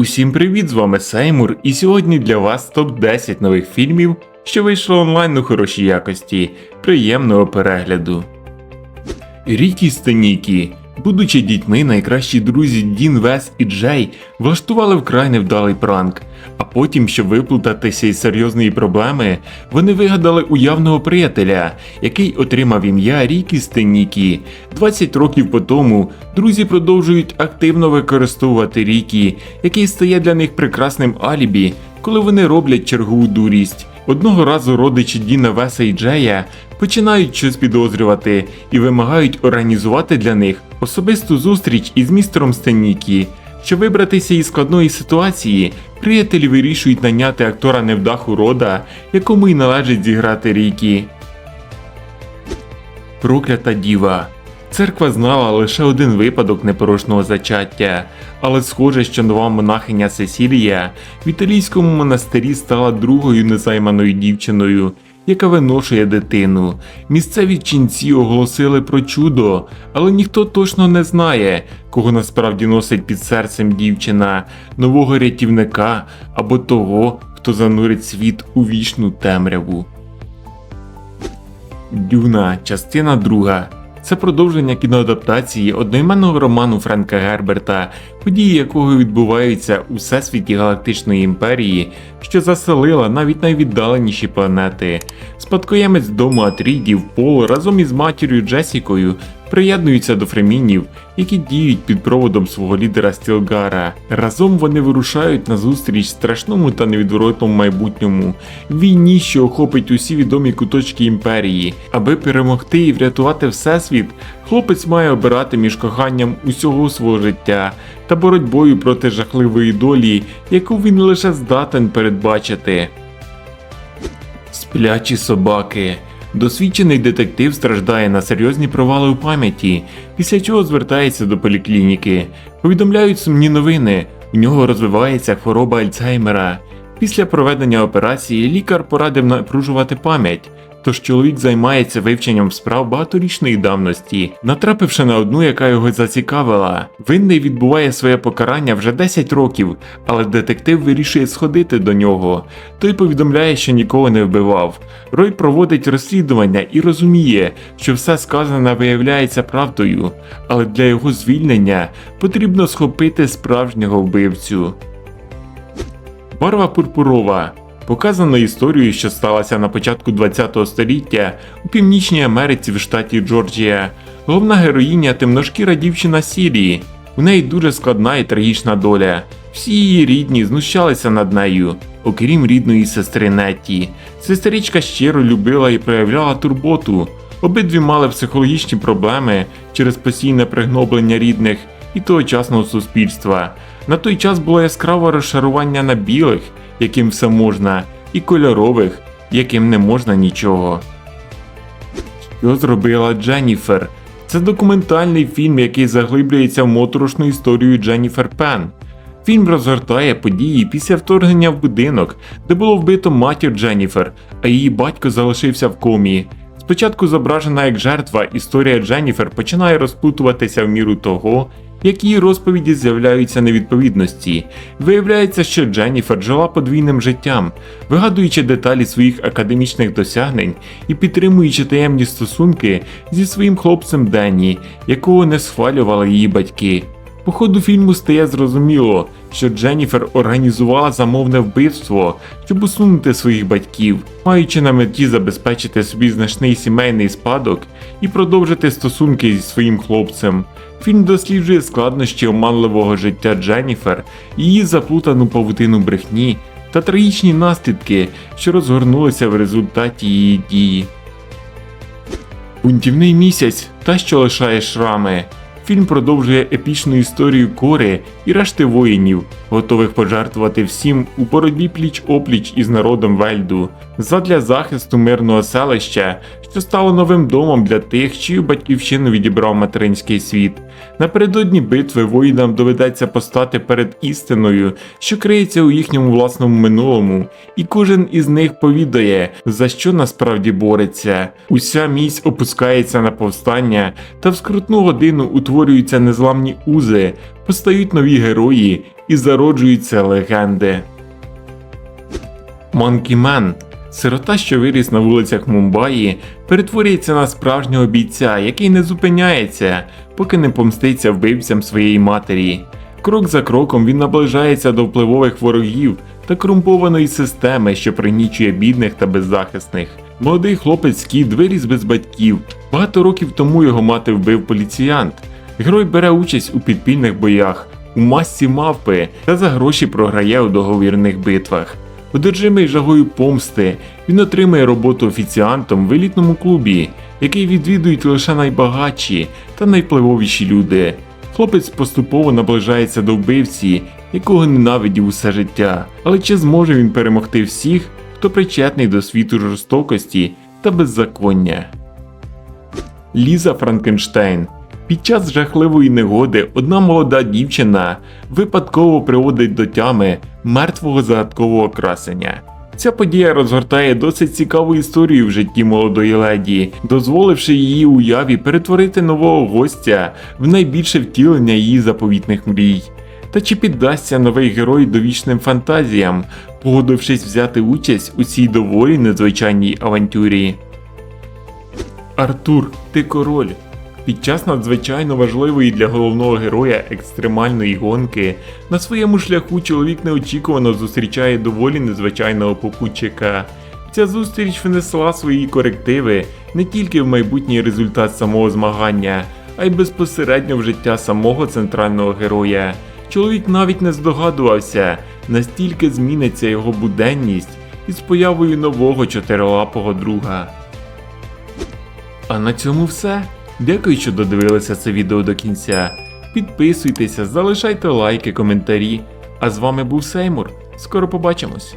Усім привіт, з вами Сеймур, і сьогодні для вас топ-10 нових фільмів, що вийшли онлайн у хорошій якості. Приємного перегляду. Рікі Станікі. Будучи дітьми, найкращі друзі Дін, Вес і Джей влаштували вкрай невдалий пранк. А потім, щоб виплутатися із серйозної проблеми, вони вигадали уявного приятеля, який отримав ім'я Рікі Стенікі. 20 років по тому друзі продовжують активно використовувати Рікі, який стає для них прекрасним алібі, коли вони роблять чергову дурість. Одного разу родичі Діна Веса і Джея починають щось підозрювати і вимагають організувати для них особисту зустріч із містером Стенікі. Щоб вибратися із складної ситуації, приятелі вирішують наняти актора невдаху рода, якому й належить зіграти Рікі. Проклята діва. Церква знала лише один випадок непорочного зачаття, але схоже, що нова монахиня Сесілія в італійському монастирі стала другою незайманою дівчиною, яка виношує дитину. Місцеві ченці оголосили про чудо, але ніхто точно не знає, кого насправді носить під серцем дівчина, нового рятівника або того, хто занурить світ у вічну темряву. Дюна, частина друга. Це продовження кіноадаптації одноіменного роману Френка Герберта, події якого відбуваються у всесвіті Галактичної імперії, що заселила навіть найвіддаленіші планети. Спадкоємець дому Атрідів Пол разом із матір'ю Джесікою приєднуються до фремінів, які діють під проводом свого лідера Стілгара. Разом вони вирушають на зустріч страшному та невідворотному майбутньому війні, що охопить усі відомі куточки імперії. Аби перемогти і врятувати всесвіт, хлопець має обирати між коханням усього свого життя та боротьбою проти жахливої долі, яку він лише здатен передбачити. Сплячі собаки. Досвідчений детектив страждає на серйозні провали у пам'яті, після чого звертається до поліклініки. Повідомляють сумні новини. У нього розвивається хвороба Альцгеймера. Після проведення операції лікар порадив напружувати пам'ять. Тож чоловік займається вивченням справ багаторічної давності, натрапивши на одну, яка його зацікавила. Винний відбуває своє покарання вже 10 років, але детектив вирішує сходити до нього. Той повідомляє, що нікого не вбивав. Рой проводить розслідування і розуміє, що все сказане виявляється правдою, але для його звільнення потрібно схопити справжнього вбивцю. Барва пурпурова. Показано історію, що сталася на початку ХХ століття у Північній Америці в штаті Джорджія. Головна героїня темношкіра дівчина Сірії. У неї дуже складна і трагічна доля. Всі її рідні знущалися над нею, окрім рідної сестри Нетті. Сестричка щиро любила і проявляла турботу. Обидві мали психологічні проблеми через постійне пригноблення рідних і тогочасного суспільства. На той час було яскраве розшарування на білих, яким все можна, і кольорових, яким не можна нічого. Що зробила Дженніфер? Це документальний фільм, який заглиблюється в моторошну історію Дженніфер Пен. Фільм розгортає події після вторгнення в будинок, де було вбито матір Дженніфер, а її батько залишився в комі. Спочатку зображена як жертва, історія Дженніфер починає розплутуватися в міру того, як її розповіді з'являються невідповідності. Виявляється, що Дженніфер жила подвійним життям, вигадуючи деталі своїх академічних досягнень і підтримуючи таємні стосунки зі своїм хлопцем Денні, якого не схвалювали її батьки. По ходу фільму стає зрозуміло, що Дженніфер організувала замовне вбивство, щоб усунути своїх батьків, маючи на меті забезпечити собі значний сімейний спадок і продовжити стосунки зі своїм хлопцем. Фільм досліджує складнощі оманливого життя Дженніфер, її заплутану павутину брехні та трагічні наслідки, що розгорнулися в результаті її дії. Бунтівний місяць та що лишає шрами. Фільм продовжує епічну історію Кори і решти воїнів, готових пожертвувати всім у боротьбі пліч опліч із народом Вельду. Задля захисту мирного селища, що стало новим домом для тих, чию батьківщину відібрав материнський світ. Напередодні битви воїнам доведеться постати перед істиною, що криється у їхньому власному минулому, і кожен із них повідає, за що насправді бореться. Уся місь опускається на повстання, та в скрутну годину утворюються незламні узи, постають нові герої і зароджуються легенди. Монкі Мен, сирота, що виріс на вулицях Мумбаї, перетворюється на справжнього бійця, який не зупиняється, поки не помститься вбивцям своєї матері. Крок за кроком він наближається до впливових ворогів та корумпованої системи, що пригнічує бідних та беззахисних. Молодий хлопець Кід виріс без батьків. Багато років тому його мати вбив поліціянт. Герой бере участь у підпільних боях, у масці мавпи та за гроші програє у договірних битвах. Одержимий жагою помсти, він отримує роботу офіціантом в елітному клубі, який відвідують лише найбагатші та найвпливовіші люди. Хлопець поступово наближається до вбивці, якого ненавидів усе життя. Але чи зможе він перемогти всіх, хто причетний до світу жорстокості та беззаконня? Ліза Франкенштейн. Під час жахливої негоди одна молода дівчина випадково приводить до тями мертвого загадкового красення. Ця подія розгортає досить цікаву історію в житті молодої леді, дозволивши її уяві перетворити нового гостя в найбільше втілення її заповітних мрій. Та чи піддасться новий герой довічним фантазіям, погодившись взяти участь у цій доволі незвичайній авантюрі? Артур, ти король. Під час надзвичайно важливої для головного героя екстремальної гонки на своєму шляху чоловік неочікувано зустрічає доволі незвичайного попутчика. Ця зустріч внесла свої корективи не тільки в майбутній результат самого змагання, а й безпосередньо в життя самого центрального героя. Чоловік навіть не здогадувався, настільки зміниться його буденність із появою нового чотирилапого друга. А на цьому все. Дякую, що додивилися це відео до кінця. Підписуйтеся, залишайте лайки, коментарі. А з вами був Сеймур. Скоро побачимось!